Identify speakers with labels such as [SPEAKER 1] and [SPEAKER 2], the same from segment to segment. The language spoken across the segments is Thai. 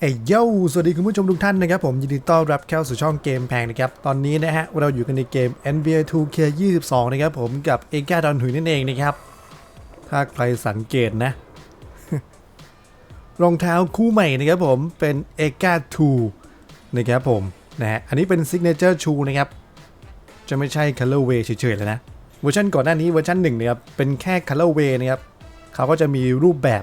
[SPEAKER 1] เอ้ยโยสวัสดีคุณผู้ชมทุกท่านนะครับผมยินดีต้อนรับเข้าสู่ช่องเกมแพงนะครับ ตอนนี้นะฮะเราอยู่กันในเกม NBA 2K 22 นะครับผมกับเอกาดอนหุยนั่นเองนะครับ ถ้าใครสังเกตนะ รองเท้าคู่ใหม่นะครับผมเป็นเอกา2นะครับผมนะฮะอันนี้เป็นซิกเนเจอร์ชูนะครับ จะไม่ใช่ Colorway เฉยๆแล้วนะเวอร์ชันก่อนหน้านี้เวอร์ชันหนึ่งนะครับเป็นแค่ Colorway นะครับเขาก็จะมีรูปแบบ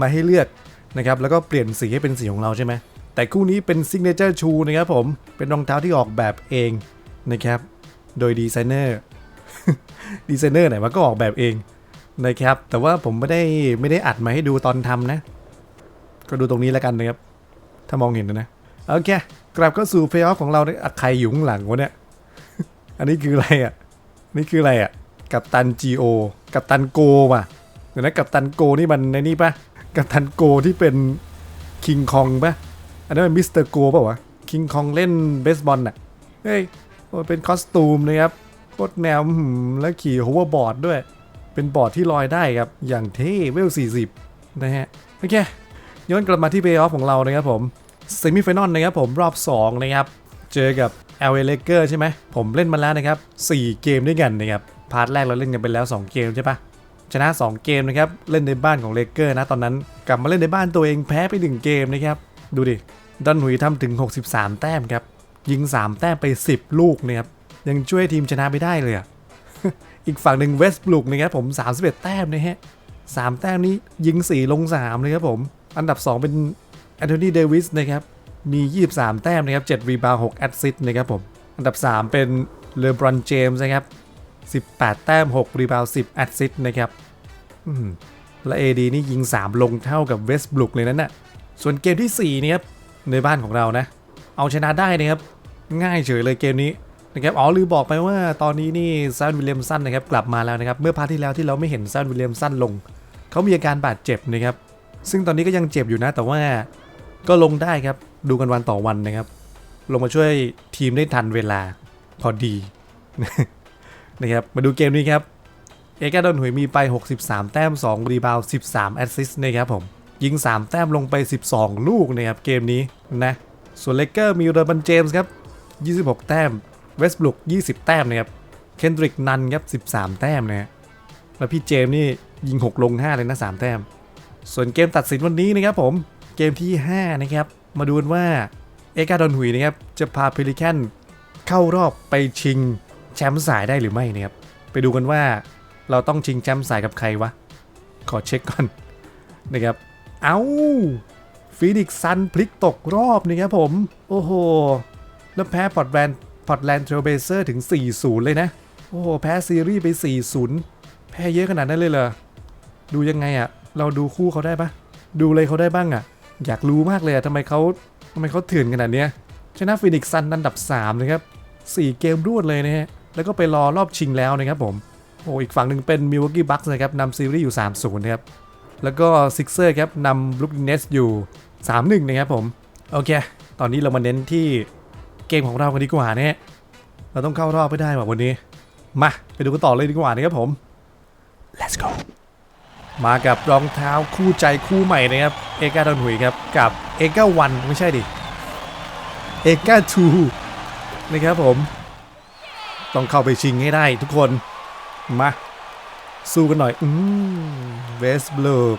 [SPEAKER 1] มาให้เลือก นะครับแล้วก็เปลี่ยนสีให้เป็นสีของเราใช่ไหมแต่คู่นี้เป็น Signature Shoe นะครับผมเป็นรองเท้าที่ออกแบบเองนะครับโดยดีไซเนอร์ดีไซเนอร์ไหนมันก็ออกแบบเองนะครับแต่ว่าผมไม่ได้ไม่ได้อัดมาให้ดูตอนทำนะ ก็ดูตรงนี้แล้วกันนะครับถ้ามองเห็นนะโอเคกลับเข้าสู่เพลย์ออฟของเราเนี่ยใครอยู่ข้างหลังวะเนี่ยอันนี้คืออะไรอะนี่คืออะไรอะ กับตัน GO กับตันโกว่ะเดี๋ยวนะกับตันโกนี่มันในนี่ปะ กับตันโกที่เป็นคิงคองปะอันนั้นมันมิสเตอร์โกป่าวะคิงคองเล่นเบสบอลน่ะเฮ้ยโอ้เป็นคอสตูมนะครับโคตรแนวแล้วขี่โฮเวอร์บอร์ดด้วย เป็นบอร์ดที่ลอยได้ครับ อย่างเท่เวล 40 นะฮะ โอเค ย้อนกลับมาที่เพย์ออฟของเรานะครับผมเซมิไฟนอลนะครับผมรอบ 2 นะครับ เจอกับ LA Lakers ใช่ไหม ผมเล่นมาแล้วนะครับ 4 เกมด้วยกันนะครับ พาร์ทแรกเราเล่นกันไปแล้ว 2 เกมใช่ปะ ชนะ 2 เกมนะครับ เล่นในบ้านของเลเกอร์นะตอนนั้น กลับมาเล่นในบ้านตัวเองแพ้ไป 1 เกมนะครับ ดูดิดอนหุยทำถึง 63 แต้มครับ ยิง 3 แต้มไป 10 ลูกนะครับ ยังช่วยทีมชนะไม่ได้เลย อีกฝั่งหนึ่งเวสต์บลูกนะครับผม 31 แต้มนะฮะ3แต้มนี้ยิง 4 ลง 3 เลยครับผม อันดับ 2 เป็นแอนโทนีเดวิสนะครับ มี 23 แต้มนะครับ7รีบาว6แอสซิสต์นะครับผม อันดับ 3 เป็นเลบรอนเจมส์นะครับ 18 แต้ม 6 รีบาว10แอสซิสต์นะครับและ AD นี่ยิง 3 ลงเท่ากับเวสต์บลูกเลยนั่นน่ะ ส่วนเกมที่ 4 นี่ครับ ในบ้านของเรานะ เอาชนะได้นะครับ ง่ายเฉยเลยเกมนี้นะครับ อ๋อลืมบอกไปว่าตอนนี้นี่ซานวิลเลียมสันนะครับ กลับมาแล้วนะครับ เมื่อพาร์ทที่แล้วที่เราไม่เห็นซานวิลเลียมสันลง เขามีอาการบาดเจ็บนะครับ ซึ่งตอนนี้ก็ยังเจ็บอยู่นะ แต่ว่าก็ลงได้ครับ ดูกันวันต่อวันนะครับ ลงมาช่วยทีมได้ทันเวลาพอดี นะครับมาดูเกมนี้ครับเอกาดอนหุยมีไป 63 แต้ม 2 รีบาว 13 แอสซิสต์นะครับผม ยิง 3 แต้มลงไป 12 ลูกนะครับเกมนี้นะ ส่วนเลเกอร์มีโรบันเจมส์ครับ 26 แต้ม เวสต์บลุก 20 แต้มนะครับ เคนดริกนันครับ 13 แต้มนะฮะแล้วพี่เจมส์นี่ยิง 6 ลง 5 เลยนะ 3 แต้ม ส่วนเกมตัดสินวันนี้นะครับผม เกมที่ 5 นะครับ มาดูกันว่าเอกาดอนหุยนะครับจะพาเพลิแคนเข้ารอบไปชิง แชมป์สายได้หรือไม่นะครับ ไปดูกันว่าเราต้องชิงแชมป์สายกับใครวะ ขอเช็คก่อนนะครับ เอาฟีนิกซันพลิกตกรอบนะครับผม โอ้โห แล้วแพ้พอร์ตแลนด์พอร์ตแลนด์เทรลเบเซอร์ถึง 4-0 เลยนะ โอ้โห แพ้ซีรีส์ไป 4-0 แพ้เยอะขนาดนั้นเลยเหรอ ดูยังไงอะเราดูคู่เขาได้ปะดูเลยเขาได้บ้างอะอยากรู้มากเลยอะทำไมเขาทำไมเขาเถื่อนขนาดเนี้ยชนะฟินิกซันอันดับ 3 นะครับ 4 เกมรวดเลยนะฮะ แล้วก็ไปรอรอบชิงแล้วนะครับผมโอ้อีกฝั่งหนึ่งเป็นมิว a กี้บัคส์นะครับนำซีรีส์อยู่ 3-0นะครับแล้วก็ซิกเซอร์ครับนำบลุกเนสอยู่ 3-1 นะครับผม โอเค ตอนนี้เรามาเน้นที่เกมของเรากันดีกว่านะฮะเราต้องเข้ารอบไปได้ว่ะวันนี้ มา ไปดูกันต่อเลยดีกว่านะครับผม let's go มากับรองเท้าคู่ใจคู่ใหม่นะครับ เอกาดอนหุยครับ กับเอกาวันไม่ใช่ดิ เอกาทูนะครับผม ต้องเข้าไปชิงให้ได้ทุกคน มา สู้กันหน่อย อืมเวสบลูก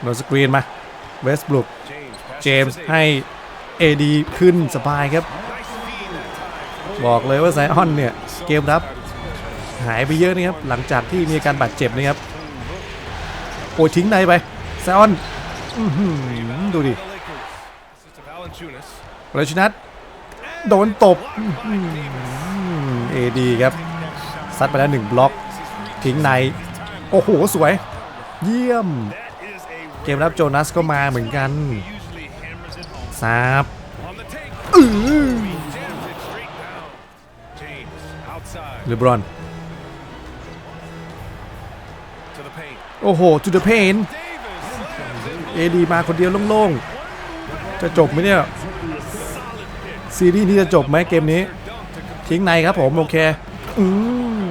[SPEAKER 1] โนสกรีนมา เวสบลูกเจมส์ให้ AD ขึ้นสบายครับ บอกเลยว่าไซออนเนี่ย เกมรับหายไปเยอะนะครับ หลังจากที่มีการบาดเจ็บนะครับ โอ้ยทิ้งในไปไซออนอื้อหือดูดิ ราชนัทโดนตบเอดีครับซัดไปแล้วหนึ่งบล็อกทิ้งใน โอ้โห สวย เยี่ยม เกมรับโจนัสก็มาเหมือนกันซาบเลบรอน โอ้โห to the pain เอดีมาคนเดียวโล่งๆ จะจบไหมเนี่ย ซีรีส์นี้จะจบไหมเกมนี้ ทิ้งในครับผม โอเค อืม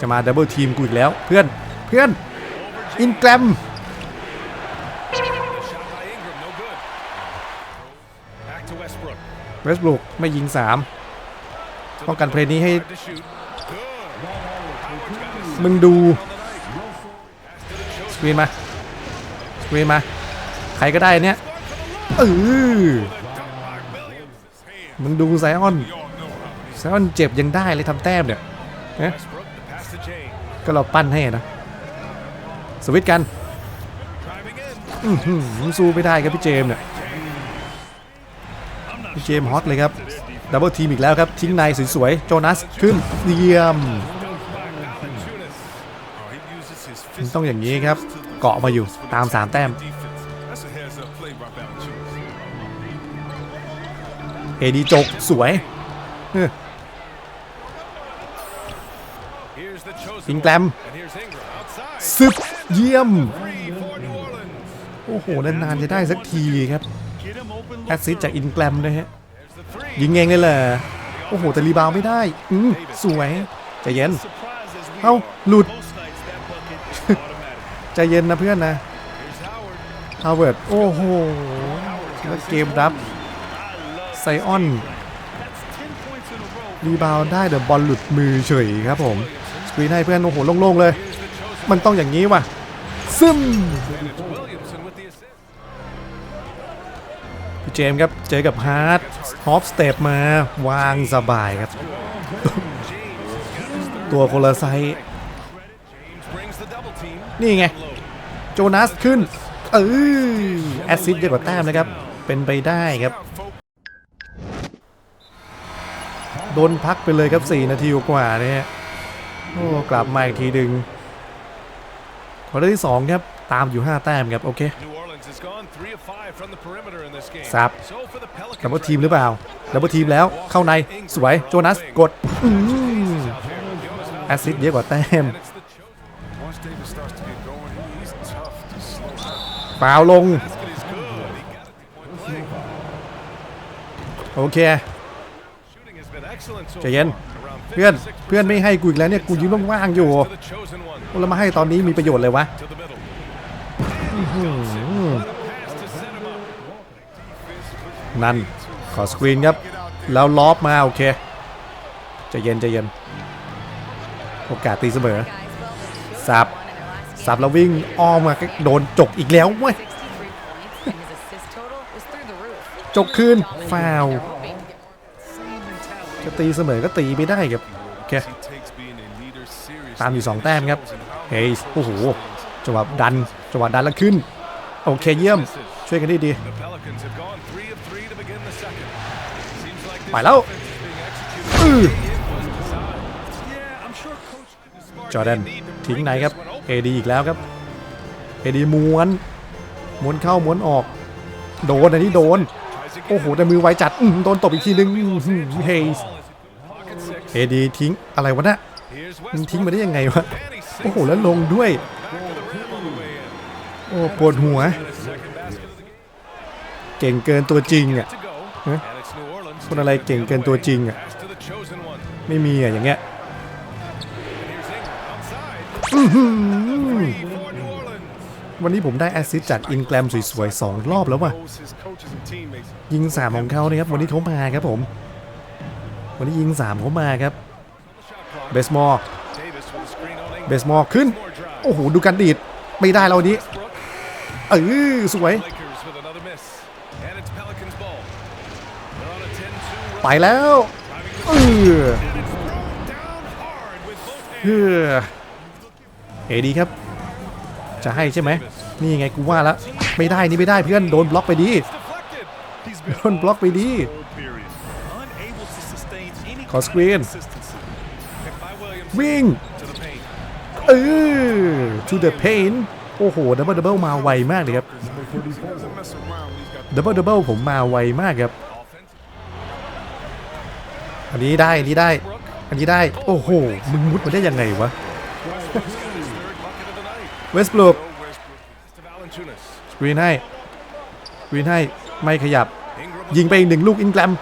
[SPEAKER 1] จะมาดับเบิลทีมกูอีกแล้ว เพื่อนเพื่อน อินแกรมเวสบ o ุกไม่ยิง 3 ป้องกันเพลย์นี้ให้ มึงดู สกรีนมา สกรีนมา ใครก็ได้เนี่ยเออมึงดูไซออนไซออนเจ็บยังได้เลยทำแต้มเนี่ย
[SPEAKER 2] นะ
[SPEAKER 1] ก็เราปั้นให้นะ สวิตกันอื้อหือสู้ไม่ได้ครับพี่เจมเนี่ยพี่เจมฮอตเลยครับดับเบิลทีมอีกแล้วครับ ทิ้งในสวยๆ โจนัสขึ้นเยี่ยม ต้องอย่างนี้ครับ เกาะมาอยู่ตาม 3 แต้ม เอดีจกสวย
[SPEAKER 2] Here's the chosen
[SPEAKER 1] อิงแกรม
[SPEAKER 2] one. And here's Ingram outside.
[SPEAKER 1] ซึบเยี่ยม
[SPEAKER 2] Three for New Orleans.
[SPEAKER 1] โอ้โห นานๆจะได้สักทีครับ
[SPEAKER 3] Get him open.
[SPEAKER 1] แอสซิสต์จากอินแกรมนะฮะ
[SPEAKER 2] There's the three.
[SPEAKER 1] ยิงเองเลยเหรอโอ้โห แต่รีบาวด์ไม่ได้ อืมสวย ใจเย็น
[SPEAKER 3] Surprised as we
[SPEAKER 1] เอ้า
[SPEAKER 3] are.
[SPEAKER 1] หลุด
[SPEAKER 3] Most nights that bucket is automatic.
[SPEAKER 1] ใจเย็นนะเพื่อนนะ
[SPEAKER 2] Here's Howard.
[SPEAKER 1] ฮาวเวิร์ด โอ้โหแล้วเกมรับ ไซออนรีบาวได้เดี๋ยวบอลหลุดมือเฉยครับผมสกรีนให้เพื่อนโอ้โหโล่งๆเลย มันต้องอย่างนี้ว่ะซึมพี่เจมส์ครับเจอกับฮาร์ดฮอปสเตปมาวางสบายครับ ตัวโคละไซนี่ไง โจนาสขึ้น เออแอสซิสต์เยอะกว่าแต้มนะครับ เป็นไปได้ครับ โดนพักไปเลยครับ 4 นาทีกว่าเนี่ยโอ้กลับมาอีกทีดึงคอเตอร์ที่ 2 ครับ ตามอยู่ 5 แต้มครับ โอเคซับดับเบิลทีมหรือเปล่าดับเบิลทีมแล้วเข้าในสวยโจนัสกดอแอซิดเยอะกว่าแต้ม
[SPEAKER 3] เป
[SPEAKER 1] ล่าลง โอเค ใจเย็น
[SPEAKER 2] far. Around
[SPEAKER 1] เพื่อน
[SPEAKER 2] 56%
[SPEAKER 1] เพื่อนไม่ให้กูอีกแล้วเนี่ย กูยืนว่างๆอยู่
[SPEAKER 2] to the chosen one.
[SPEAKER 1] แล้วมาให้ตอนนี้มีประโยชน์เลยวะ
[SPEAKER 2] To the middle. Pass to set him up.
[SPEAKER 1] นั่น ขอสกรีนครับ แล้วล็อบมาโอเคใจะเย็นใจะเย็น โอกาสตีเสมอสับสับแล้ววิ่งอ้อมมาก็โดนจกอีกแล้วเว้ย
[SPEAKER 4] 63 points, and his assist total was through the roof.
[SPEAKER 1] จกคืนฟาว จะตีเสมอก็ตีไม่ได้ครับ
[SPEAKER 3] แก
[SPEAKER 1] ตามอยู่ 2 แต้มครับเฮ้ยโอ้โหจังหวะดันจังหวะดันแล้วขึ้น โอเคเยี่ยม ช่วยกันดีดีไปแล้วอือจอแดนทิ้งไหนครับเอดีอีกแล้วครับเอดีม้วนม้วนเข้าม้วนออก โดนอันนี้โดน โอ้โห แต่มือไวจัดโดนตบอีกทีนึงเฮเฮดีทิ้งอะไรวะเนี่ยทิ้งมาได้ยังไงวะ โอ้โห แล้วลงด้วย โอ้ปวดหัว เก่งเกินตัวจริงอะคนอะไรเก่งเกินตัวจริงอะ ไม่มีอะอย่างเงี้ย วันนี้ผมได้แอสซิสจากอินแกรมสวยๆ2รอบแล้วว่ะ ยิงสามของเขานะครับ วันนี้เขามาครับผม วันนี้ยิงสามเขามาครับ เบสมอร์เบสมอร์ขึ้น โอ้โห ดูกันดีด ไม่ได้เราวันนี้ เออสวย ไปแล้วเออเออเอดีครับ จะให้ใช่ไหมนี่ไงกูว่าแล้วไม่ได้นี่ไม่ได้เพื่อนโดนบล็อกไปดีโดนบล็อกไปดีขอสกรีนวิ่งเออ to the pain โอ้โหดับเบิลดับเบิลมาไวมากเลยครับ
[SPEAKER 3] He doesn't mess around when he's got
[SPEAKER 1] ดับเบิลดับเบิลผมมาไวมากครับ อันนี้ได้ อันนี้ได้ อันนี้ได้ โอ้โห มึงมุดมาได้ยังไงวะ
[SPEAKER 2] Third bucket of the night.
[SPEAKER 1] เวสบลูกสกรีนให้สกรีนให้ไม่ขยับ ยิงไปอีกหนึ่งลูกอินแกรม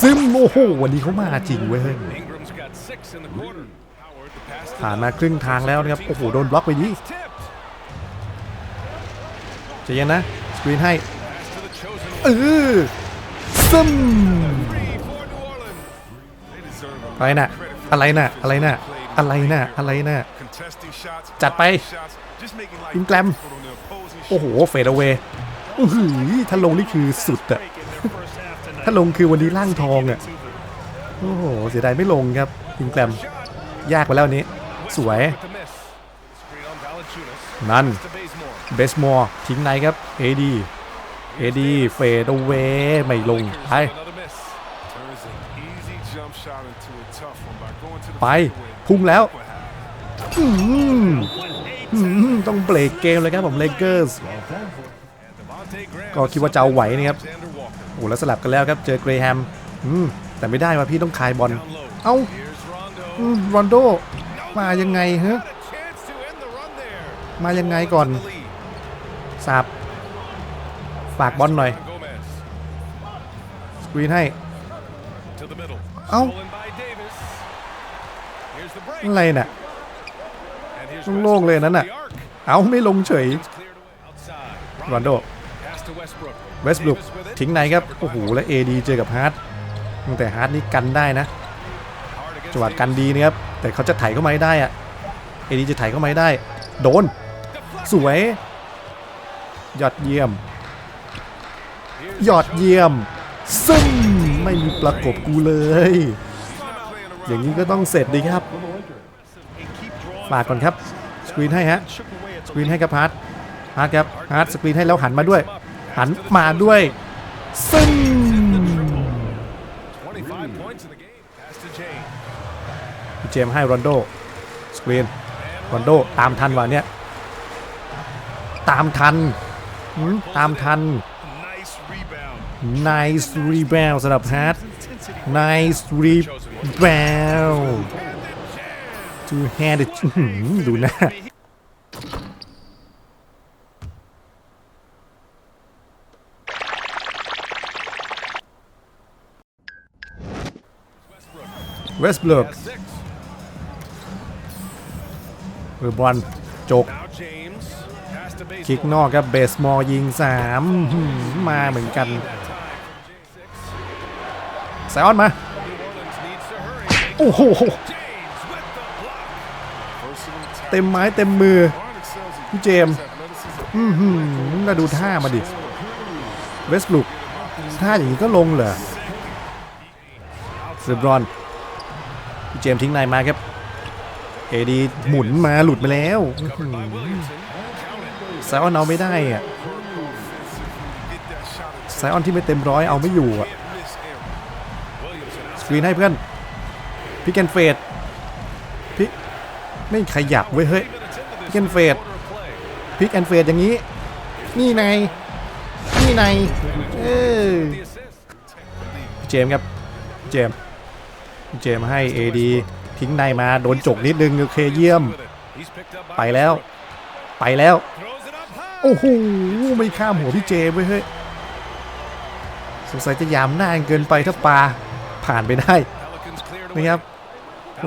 [SPEAKER 1] ซึมโอ้โหวันนี้เขามาจริงเว้ยผ่านมาครึ่งทางแล้วนะครับ โอ้โห โดนบล็อกไปดิ
[SPEAKER 2] Tipped.
[SPEAKER 1] ใจะเย็นนะสกรีนให้เออซึมอะไรน่ะ อะไรน่ะ อะไรน่ะ อะไรน่ะ อะไรน่ะ จัดไป
[SPEAKER 3] blocking shots, just making life
[SPEAKER 1] อิงแกลม
[SPEAKER 3] difficult on the opposing
[SPEAKER 1] โอ้โห เฟดเอาเวอื้อหือถ้าลงนี่คือสุดอะถ้าลงคือวันนี้ล่างทองอะโอ้โห เสียดายไม่ลงครับอิงแกลม ยากไปแล้วอันนี้ สวย
[SPEAKER 2] With the miss. Screen on Valanciunas.
[SPEAKER 1] นั่น
[SPEAKER 2] To Bazemore.
[SPEAKER 1] เบสมอร์ทิ้งในครับ เอดีเอดีเฟดเอาเวไม่ลง ไป
[SPEAKER 2] Another miss.
[SPEAKER 3] turns an easy jump shot into a tough one by going to the
[SPEAKER 1] ไป
[SPEAKER 3] fadeaway.
[SPEAKER 1] พุ่งแล้ว ต้องเบรกเกมเลยครับผมเลเกอร์ส
[SPEAKER 2] Devontae Graham.
[SPEAKER 1] ก็คิดว่าจะเอาไหวนะครับ
[SPEAKER 2] Alexander Walker.
[SPEAKER 1] โอ้แล้วสลับกันแล้วครับเจอเกรแฮมอืมแต่ไม่ได้ว่าพี่ต้องคายบอล
[SPEAKER 2] Down low.
[SPEAKER 1] เอ้า
[SPEAKER 2] Here's Rondo.
[SPEAKER 1] อืมรอนโด มายังไงฮะ
[SPEAKER 2] Got a chance to end the run there.
[SPEAKER 1] มายังไงก่อน
[SPEAKER 2] The lead.
[SPEAKER 1] สาบฝากบอลหน่อย
[SPEAKER 2] Gomez
[SPEAKER 1] สกรีนให้
[SPEAKER 2] to the middle.
[SPEAKER 1] Âu.
[SPEAKER 2] Stolen by Davis. Here's the break.
[SPEAKER 1] อะไรน่ะ
[SPEAKER 2] And here's
[SPEAKER 1] โล่งๆเลยนั่นน่ะ เอาไม่ลงเฉยรอนโดเวสบลุกทิ้งในครับ โอ้โห และเอดีเจอกับฮาร์ดแต่ฮาร์ดนี่กันได้นะจังหวะกันดีนะครับ แต่เขาจะไถเข้ามาได้อะเอดีจะไถเข้ามาได้ โดน สวย ยอดเยี่ยม ยอดเยี่ยม ซึ่งไม่มีประกบกูเลย อย่างนี้ก็ต้องเสร็จดีครับฝากก่อนครับ สกรีนให้ฮะสกรีนให้กับฮาร์ดฮาร์ดครับฮาร์ดสกรีนให้แล้วหันมาด้วย หันมาด้วยซึ่งเจมส์ให้รอนโดสกรีนรอนโดตามทันวะเนี่ยตามทันหืมตามทัน
[SPEAKER 3] Nice rebound.
[SPEAKER 1] nice rebound สำหรับฮาร์ด nice rebound จูแฮดดูนะเวสบลูกเรือบอลจก คลิ
[SPEAKER 2] ก
[SPEAKER 1] นอกครับเบสมอลยิง 3 มาเหมือนกันไซออนมา โอ้โห เต็มไม้เต็มมือพี่เจมส์
[SPEAKER 3] athleticism.
[SPEAKER 1] อือหือน่าดูท่ามาดิเวสบลุกท่าอย่างนี้ก็ลงเหรอเซบรอนพี่เจมส์ทิ้งในมาครับเอดีหมุนมาหลุดมาแล้วอื้ออ
[SPEAKER 2] Williamson. Count it.
[SPEAKER 1] ไซออนเอาไม่ได้อะไซออนที่ไม่เต็มร้อยเอาไม่อยู่อะสกรีนให้เพื่อนพี่แกนเฟด ไม่ขยับเว้ยเฮ้ยพี่แกนเฟดพิกแอนเฟดอย่างนี้ นี่ในนี่ในเออ
[SPEAKER 2] The assist.
[SPEAKER 1] พี่เจมครับพี่เจมพี่เจมให้ AD ทิ้งในมาโดนจกนิดนึงโอเคเยี่ยม ไปแล้ว ไปแล้ว โอ้โหไม่ข้ามหัวพี่เจมเว้ยเฮ้ยสงสัยจะยามหน้าเกินไปถ้าปลาผ่านไปได้นะครับ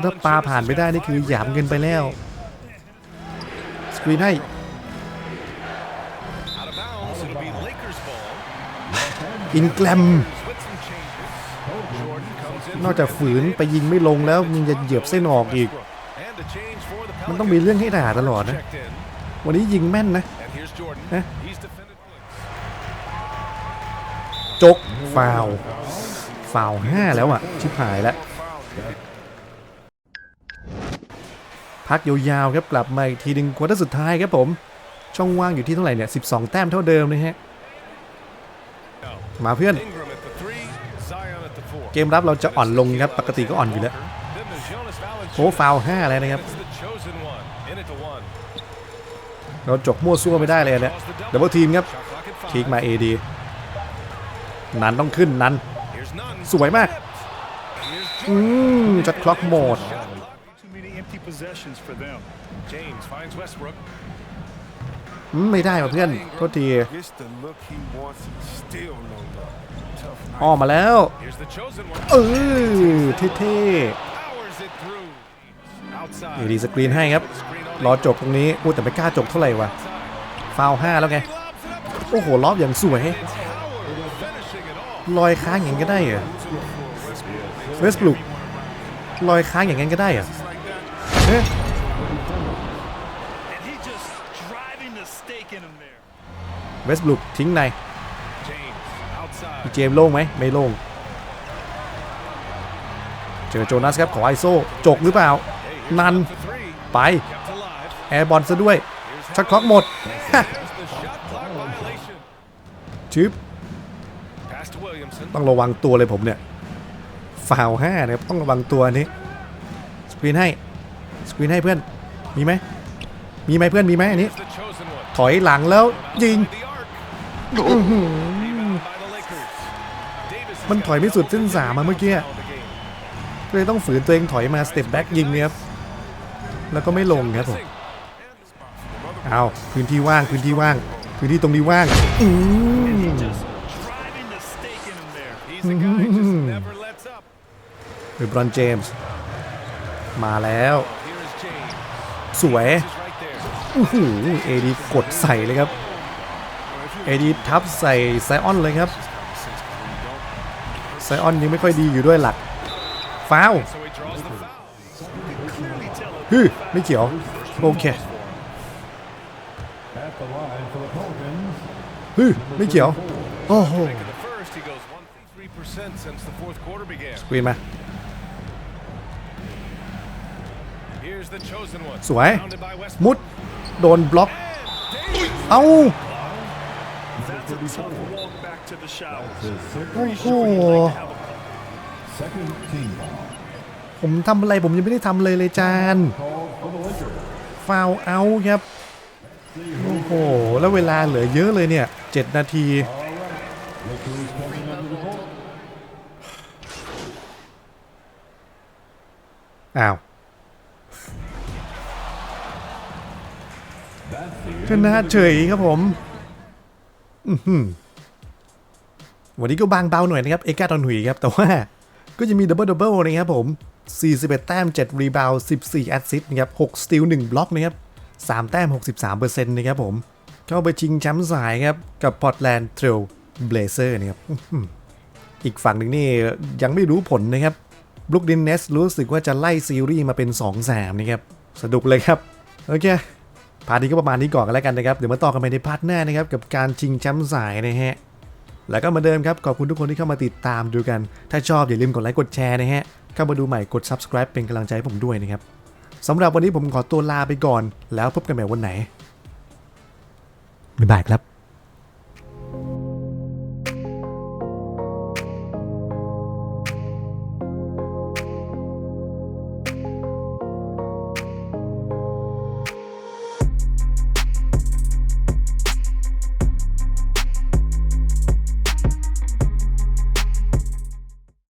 [SPEAKER 1] ถ้าปลาผ่านไปได้นี่คือหยามเกินไปแล้ว สกรีนให้
[SPEAKER 2] Out of bounds. It'll be Lakers ball.
[SPEAKER 1] อินแกลม
[SPEAKER 2] With some changes. Jordan comes in
[SPEAKER 1] นอกจากฝืนไปยิงไม่ลงแล้วยังจะเหยียบเส้นออกอีก
[SPEAKER 2] And the change for the
[SPEAKER 1] มันต้องมีเรื่องให้ด่าตลอดนะ
[SPEAKER 2] Checked in.
[SPEAKER 1] วันนี้ยิงแม่นนะ
[SPEAKER 2] And here's Jordan.
[SPEAKER 1] Eh?
[SPEAKER 2] He's defended Williams.
[SPEAKER 1] จกฟาวล์ฟาวล์ห้าแล้วอะ ชิบหายแล้ว พักยาวๆครับกลับมาอีกทีหนึ่งควอเตอร์สุดท้ายครับผม ช่องว่างอยู่ที่เท่าไหร่เนี่ย 12 แต้มเท่าเดิมนะฮะ มาเพื่อน เกมรับเราจะอ่อนลงครับ ปกติก็อ่อนอยู่แล้วโอ้ฟาวห้าแล้วนะครับเราจกมั่วซั่วไม่ได้เลยนะดับเบิลทีมครับคลิกมา AD นันต้องขึ้นนันสวยมาก อืมจัดคล็อกโหมด
[SPEAKER 5] possessions for them.
[SPEAKER 2] James finds Westbrook.
[SPEAKER 1] อืมไม่ได้ว่ะเพื่อน โทษที
[SPEAKER 3] Gets the look he wants and still no luck. Tough night.
[SPEAKER 1] อ้อมมาแล้ว
[SPEAKER 2] Here's the chosen one.
[SPEAKER 1] เออเท่
[SPEAKER 2] Powers it through. Out outside.
[SPEAKER 1] เอดีสกรีนให้ครับ
[SPEAKER 2] Screen on
[SPEAKER 1] รอจบตรงนี้อู้แต่ไม่กล้าจบเท่าไหร่วะ
[SPEAKER 2] outside.
[SPEAKER 1] ฟาวห้าแล้วไง
[SPEAKER 2] He lobs it up.
[SPEAKER 1] โอ้โหรอบอย่างสวย
[SPEAKER 2] Howard finishing it off.
[SPEAKER 1] ลอยค้างอย่างนั้นก็ได้เหรอเวสบลุกลอยค้างอย่างนั้นก็ได้เหรอ เอ๊ะ
[SPEAKER 5] And he just driving the stake in him there.
[SPEAKER 1] เวสบลุกทิ้งใน
[SPEAKER 2] James outside.
[SPEAKER 1] เจมส์โล่งไหมไม่โล่งเจอโจนัสครับขอไอโซจกหรือเปล่า นัน
[SPEAKER 2] For three.
[SPEAKER 1] ไป
[SPEAKER 2] Kept alive.
[SPEAKER 1] แอร์บอลซะด้วยช็อตคล็อกหมด
[SPEAKER 2] There's the shot clock violation.
[SPEAKER 1] ชึบ
[SPEAKER 2] Pass to Williamson.
[SPEAKER 1] ต้องระวังตัวเลยผมเนี่ย ฟาวห้านะครับต้องระวังตัวอันนี้ สกรีนให้ สกรีนให้เพื่อน มีไหม มีไหมเพื่อน มีไหมอันนี้
[SPEAKER 2] The chosen one.
[SPEAKER 1] ถอยหลังแล้วยิง
[SPEAKER 2] By the arc. Rebound by the Lakers. Davis has
[SPEAKER 1] มัน
[SPEAKER 2] got
[SPEAKER 1] ถอยไม่สุดเส้นสามมาเมื่อกี้
[SPEAKER 2] all the game.
[SPEAKER 1] เลยต้องฝืนตัวเองถอยมาสเต็ปแบ็กยิงเนี่ยครับ แล้วก็ไม่ลงครับผมเอาพื้นที่ว่างพื้นที่ว่าง พื้นที่ตรงนี้ว่างอืม
[SPEAKER 5] Just driving the stake in him there.
[SPEAKER 2] He's the guy who just never lets up.
[SPEAKER 1] เบรอนเจมส์ มาแล้ว
[SPEAKER 2] Here is James.
[SPEAKER 1] สวย
[SPEAKER 2] He's right there.
[SPEAKER 1] อื้อหือเอดีกดใส่เลยครับเอดีทับใส่ไซออนเลยครับไซออนยังไม่ค่อยดีอยู่ด้วยหลักฟาว
[SPEAKER 2] So he draws the foul.
[SPEAKER 5] Clearly tell him
[SPEAKER 1] ฮึไม่เขียว โอเค
[SPEAKER 6] At the line for the Pelicans,
[SPEAKER 1] ฮึไม่เขียว โอ้โห
[SPEAKER 2] Making the first, he goes 1.3% since the fourth quarter began.
[SPEAKER 1] กรีนมา สวย
[SPEAKER 2] Surrounded by Westbrook.
[SPEAKER 1] มุด โดนบล็อก เอ้า
[SPEAKER 5] that's a tough walk back to the shower.
[SPEAKER 6] his sixth,
[SPEAKER 1] โอ้โห
[SPEAKER 5] Have a
[SPEAKER 6] second team foul.
[SPEAKER 1] ผมทำอะไรผมยังไม่ได้ทำเลยเลยจาน
[SPEAKER 6] Called for the Lakers.
[SPEAKER 1] ฟาวเอาครับ โอ้โห แล้วเวลาเหลือเยอะเลยเนี่ย 7 นาที
[SPEAKER 6] Lakers coming under the ball.
[SPEAKER 1] อ้าว
[SPEAKER 6] That's the
[SPEAKER 1] ชนะเฉยครับผมวันนี้ก็บางเบาหน่อยนะครับ เอกาตอนหุยครับ แต่ว่าก็จะมีดับเบิลดับเบิลนะครับผม 41 แต้ม 7 รีบาว 14 แอสซิสต์นะครับ6สตีล1บล็อกนะครับ 3 แต้ม 63%นะครับผม เข้าไปชิงแชมป์สายครับ กับพอร์ตแลนด์เทรลเบลเซอร์นะครับ อีกฝั่งหนึ่งนี่ยังไม่รู้ผลนะครับ บรุกดินเนสรู้สึกว่าจะไล่ซีรีส์มาเป็น2-3นะครับสนุกเลยครับ โอเคพาร์ทนี้ก็ประมาณนี้ก่อนกันแล้วกันนะครับ เดี๋ยวมาต่อกันไปในพาร์ทหน้านะครับ กับการชิงแชมป์สายนะฮะ แล้วก็เหมาเดิมครับ ขอบคุณทุกคนที่เข้ามาติดตามดูกัน ถ้าชอบอย่าลืมกดไลค์กดแชร์นะฮะ เข้ามาดูใหม่กด subscribe เป็นกำลังใจให้ผมด้วยนะครับสำหรับวันนี้ผมขอตัวลาไปก่อน แล้วพบกันใหม่วันไหนบ๊ายบายครับ